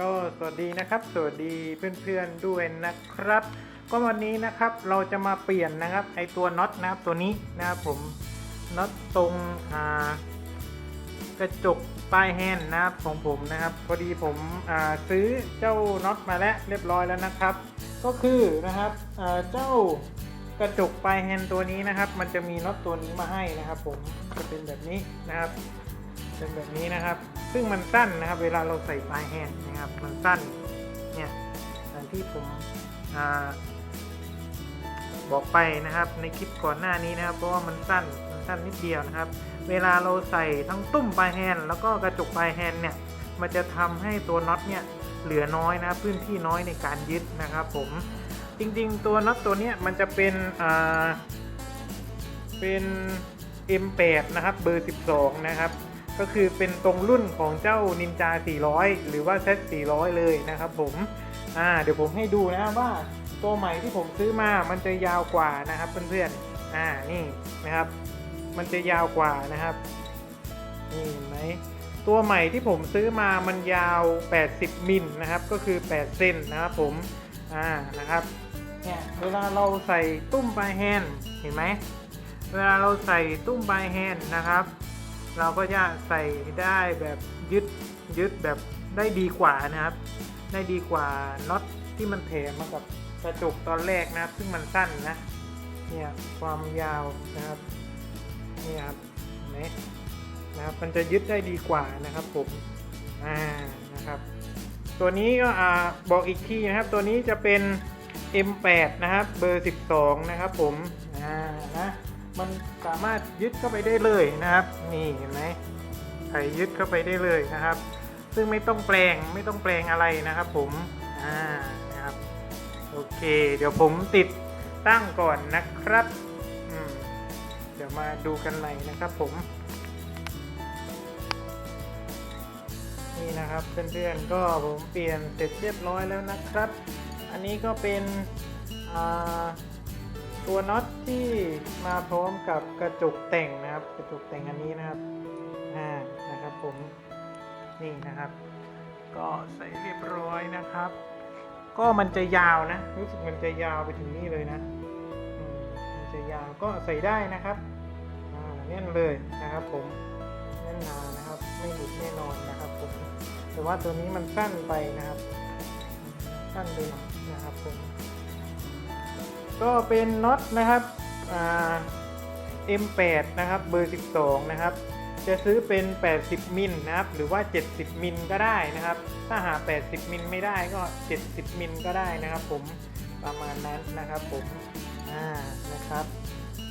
ก็สวัสดีนะครับ สวัสดีเพื่อนๆด้วยนะครับ ก็วันนี้นะครับเราจะมาเปลี่ยนนะครับไอตัวน็อตนะครับตัวนี้นะครับผมน็อตตรงกระจกปลายแฮนด์นะครับของผมนะครับพอดีผมซื้อเจ้าน็อตมาแล้วเรียบร้อยแล้วนะครับ ก็คือนะครับเจ้ากระจกปลายแฮนด์ตัวนี้นะครับ มันจะมีน็อตตัวนี้มาให้นะครับ ผมจะเป็นแบบนี้นะครับ เป็นแบบนี้นะครับ ซึ่งมันสั้นนะครับ เวลาเราใส่ปลายแฮนด์นะครับ มันสั้นเนี่ยอย่างที่ผมอาบอกไปนะครับ ในคลิปก่อนหน้านี้นะครับ เพราะว่ามันสั้นมันสั้นนิดเดียวนะครับ เวลาเราใส่ทั้งตุ้มปลายแฮนด์แล้วก็กระจกปลายแฮนด์เนี่ย มันจะทำให้ตัวน็อตเนี่ยเหลือน้อยนะพื้นที่น้อยในการยึดนะครับ ผมจริงๆ ตัวน็อตตัวนี้มันจะเป็นอ่าเป็น M8 นะครับ เบอร์ 12 นะครับ ก็คือเป็นตรงรุ่นของเจ้า Ninja 400 หรือว่า Z 400 เลยนะครับผมอ่าเดี๋ยวผมให้ดูนะว่าตัวใหม่ที่ผมซื้อมา มันจะยาวกว่านะครับเพื่อนๆ อ่า นี่นะครับ มันจะยาวกว่านะครับ นี่ไหม ตัวใหม่ที่ผมซื้อมา มันยาว 80 มิลนะครับ ก็คือ 8 เซนนะครับผม อ่า นะครับ เนี่ย เวลาเราใส่ตุ้มปลายแฮนเห็นไหม เวลาเราใส่ตุ้มปลายแฮนนะครับ เราก็จะใส่ได้แบบยึดยึดแบบได้ดีกว่านะครับ ได้ดีกว่าน็อตที่มันแถมมากับกระจกตอนแรกนะครับ ซึ่งมันสั้นนะเนี่ยความยาวนะครับนี่ครับเห็นไหมนะครับมันจะยึดได้ดีกว่านะครับผมอ่านะครับ ตัวนี้ก็อ่าบอกอีกทีนะครับ ตัวนี้จะเป็น M8 นะครับ เบอร์ 12 นะครับผมอ่านะ มันสามารถยึดเข้าไปได้เลยนะครับ นี่เห็นไหมไถยึดเข้าไปได้เลยนะครับ ซึ่งไม่ต้องแปลงไม่ต้องแปลงอะไรนะครับ ผมอ่านะครับโอเค เดี๋ยวผมติดตั้งก่อนนะครับเดี๋ยวมาดูกันใหม่นะครับผม นี่นะครับเพื่อนๆก็ผมเปลี่ยนเสร็จเรียบร้อยแล้วนะครับ อันนี้ก็เป็นอ่า ตัวน็อตที่มาพร้อมกับกระจกแต่งนะครับ กระจกแต่งอันนี้นะครับอ่านะครับผมนี่นะครับ ก็ใส่เรียบร้อยนะครับ ก็มันจะยาวนะ รู้สึกมันจะยาวไปถึงนี่เลยนะมันจะยาวก็ใส่ได้นะครับอ่าแน่นเลยนะครับผมแน่นหนานะครับ ไม่หลุดแน่นอนนะครับผมแต่ว่าตัวนี้มันสั้นไปนะครับ สั้นไปหน่อยนะครับผม ก็เป็นน็อตนะครับอ่า M8 นะครับเบอร์ 12 นะครับ จะซื้อเป็น 80 มิลนะครับ หรือว่า 70 มิลก็ได้นะครับ ถ้าหา 80 มิลไม่ได้ก็ 70 มิลก็ได้นะครับผมประมาณนั้นนะครับผมอ่านะครับ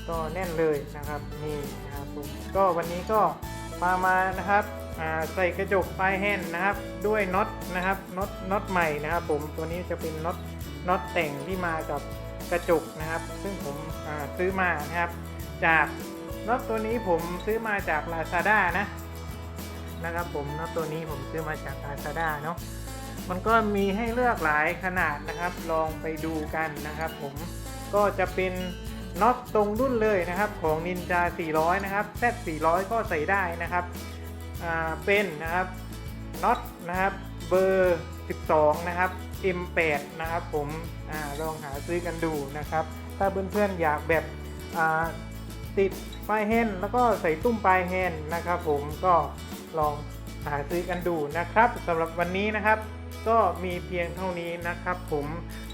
ก็แน่นเลยนะครับนี่นะครับผมก็วันนี้ก็มามานะครับใส่กระจกปลายแฮนด์นะครับ ด้วยน็อตนะครับน็อตน็อตใหม่นะครับผมตัวนี้จะเป็นน็อตน็อตแต่งที่มากับ กระจกนะครับ ซึ่งผมซื้อมานะครับ จากน็อตตัวนี้ผมซื้อมาจาก Lazada นะนะครับผมน็อตตัวนี้ผมซื้อมาจาก Lazada เนาะมันก็มีให้เลือกหลายขนาดนะครับ ลองไปดูกันนะครับ ผมก็จะเป็นน็อตตรงรุ่นเลยนะครับ ของ Ninja 400 นะครับ Z 400ก็ใส่ได้นะครับเป็นนะครับน็อตนะครับเบอร์ 12 นะครับ M8 นะครับผมอลองหาซื้อกันดูนะครับ ถ้าเพื่อนๆอยากแบบติดปลายแฮนแล้วก็ใส่ตุ้มปลายแฮนนะครับ ผมก็ลองหาซื้อกันดูนะครับสำหรับวันนี้นะครับ ก็มีเพียงเท่านี้นะครับ ผม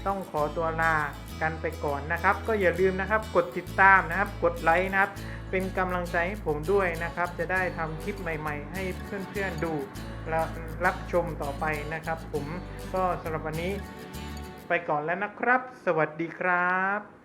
ต้องขอตัวลากันไปก่อนนะครับ ก็อย่าลืมนะครับ กดติดตามนะครับ กดไลค์นะครับ เป็นกำลังใจให้ผมด้วยนะครับ จะได้ทำคลิปใหม่ ๆ ให้เพื่อนๆดู รับชมต่อไปนะครับ ผมก็สำหรับวันนี้ไปก่อนแล้วนะครับ สวัสดีครับ